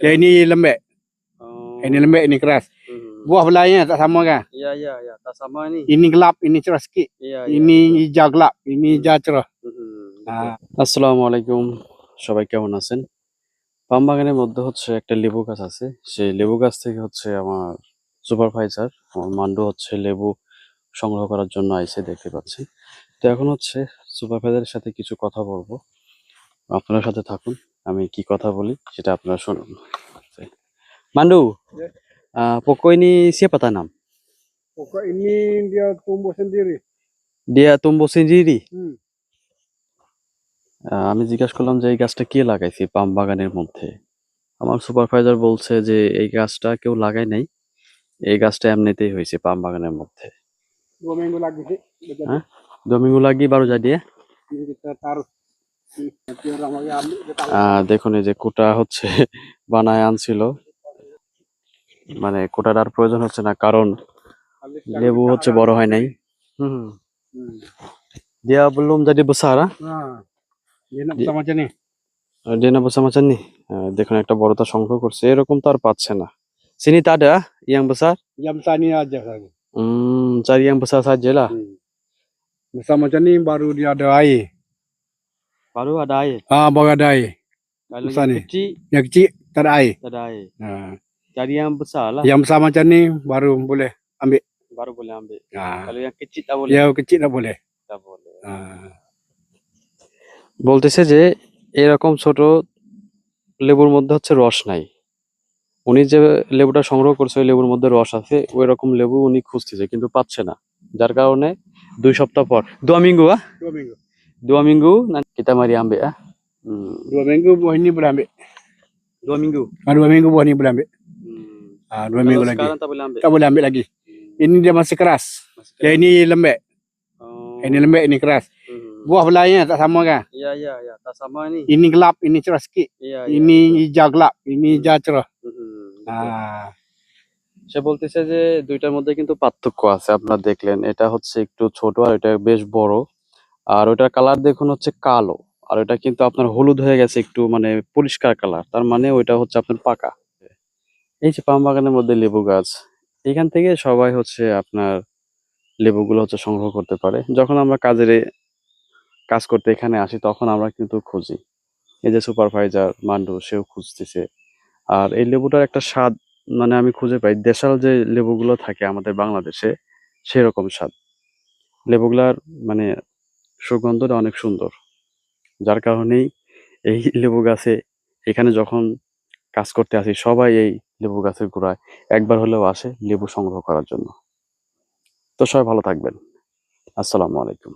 Yang ini lembek, Oh. ini lembek, ini keras. Hmm. Buah belahnya tak sama kan? Iya iya iya, tak sama nih. Ini gelap, ini cerah sikit. Iya. Ini hijau gelap, ini hijau cerah. হুম, Ah. আসসালামু আলাইকুম সবাই কেমন আছেন পাম বাগানের মধ্যে হচ্ছে একটা লেবু গাছ আছে সেই লেবু গাছ থেকে হচ্ছে আমার সুপারভাইজার আমার মান্ডু হচ্ছে লেবু সংগ্রহ করার জন্য আইসে দেখতে পাচ্ছি তো এখন হচ্ছে সুপারভাইজারের সাথে কিছু কথা বলব আপনার সাথে থাকুন আমি কি কথা বলি সেটা আপনারা শুনুন। Mandu pokok ini siapa tanam Pokok ini dia tumbuh sendiri. dia tumbuh sendiri. আহ, আমি জিজ্ঞাসা করলাম যে এই গাছটা কে লাগাইছে পাম বাগানের মধ্যে? আমার সুপারভাইজার বলছে যে এই গাছটা কেউ লাগায় নাই। এই গাছটা এমনিতেই হয়েছে পাম বাগানের মধ্যে। sih. Dia দমিঙ্গু লাগিয়ে বারো যা দিয়ে? দেখুন, এই যে কোটা হচ্ছে, বানায় আনছিল। মানে কোটাটার প্রয়োজন হচ্ছে না, কারণ লেবু হচ্ছে বড় হয় নাই। হম দিয়া দেখুন, একটা বড় তার সংগ্রহ করছে। এরকম তো আর পাচ্ছে না। চিনি তাটা ইয়াং বসার? উম, চার ইয়াং বসার সাহায্য Bahru baru ada air Ah, baru ada air. kalau Besar yang ni. kecil Yang kecil tak ada air. tak ada air Nah. cari yang besar lah Yang besar macam ni baru boleh. ambil. baru boleh ambil Nah. kalau yang kecil tak boleh Yang kecil tak boleh. tak boleh Ah. বলতেছে যে এরকম ছোট লেবুর মধ্যে হচ্ছে রস নাই উনি যে লেবুটা সংগ্রহ করছে ওই লেবুর মধ্যে রস আছে ওই রকম লেবু উনি খুঁজতেছে কিন্তু পাচ্ছে না যার কারণে দুই সপ্তাহ পর দুয়ামিঙ্গু আ Dua minggu. দুয়ামিঙ্গু না kita mari ambil ah hmm. Dua minggu buah ini boleh ambil. dua minggu Ah, dua minggu buah ni boleh ambil. hmm. Ah, dua Kalau minggu lagi. sekarang tak boleh ambil Tak boleh ambil lagi. Ini dia masih keras. Masih Yang ini lembek. oh. Yang ini lembek, ini keras. hmm. Buah belahnya tak sama kan? iya iya iya tak sama nih Ini gelap, ini cerah sikit. iya iya Ini hijau gelap, ini hijau cerah. হুম, Ah. সে বলতেছে যে দুইটার মধ্যে কিন্তু পার্থক্য আছে আপনারা দেখলেন এটা হচ্ছে একটু ছোট আর এটা বেশ বড় আর ওটার কালার দেখুন হচ্ছে কালো। আর ওটা কিন্তু আপনার হলুদ হয়ে গেছে একটু মানে পরিষ্কার কালার তার মানে ওইটা হচ্ছে আপনার পাকা। এই যে পাম বাগানের মধ্যে লেবু গাছ, এখান থেকে সবাই হচ্ছে আপনার লেবুগুলো হচ্ছে সংগ্রহ করতে পারে। যখন আমরা কাজের কাজ করতে এখানে আসি, তখন আমরা কিন্তু খুঁজি। এই যে সুপারভাইজার মান্ডু, সেও খুঁজতেছে। আর এই লেবুটার একটা স্বাদ মানে আমি খুঁজে পাই, দেশাল যে লেবুগুলো থাকে আমাদের বাংলাদেশে, সেরকম স্বাদ। লেবুগুলার মানে সুগন্ধটা অনেক সুন্দর। যার কারণেই এই লেবু গাছে এখানে যখন কাজ করতে আসি, সবাই এই লেবু গাছের গোড়ায় একবার হলেও আসে লেবু সংগ্রহ করার জন্য। তো সবাই ভালো থাকবেন। আসসালামু আলাইকুম।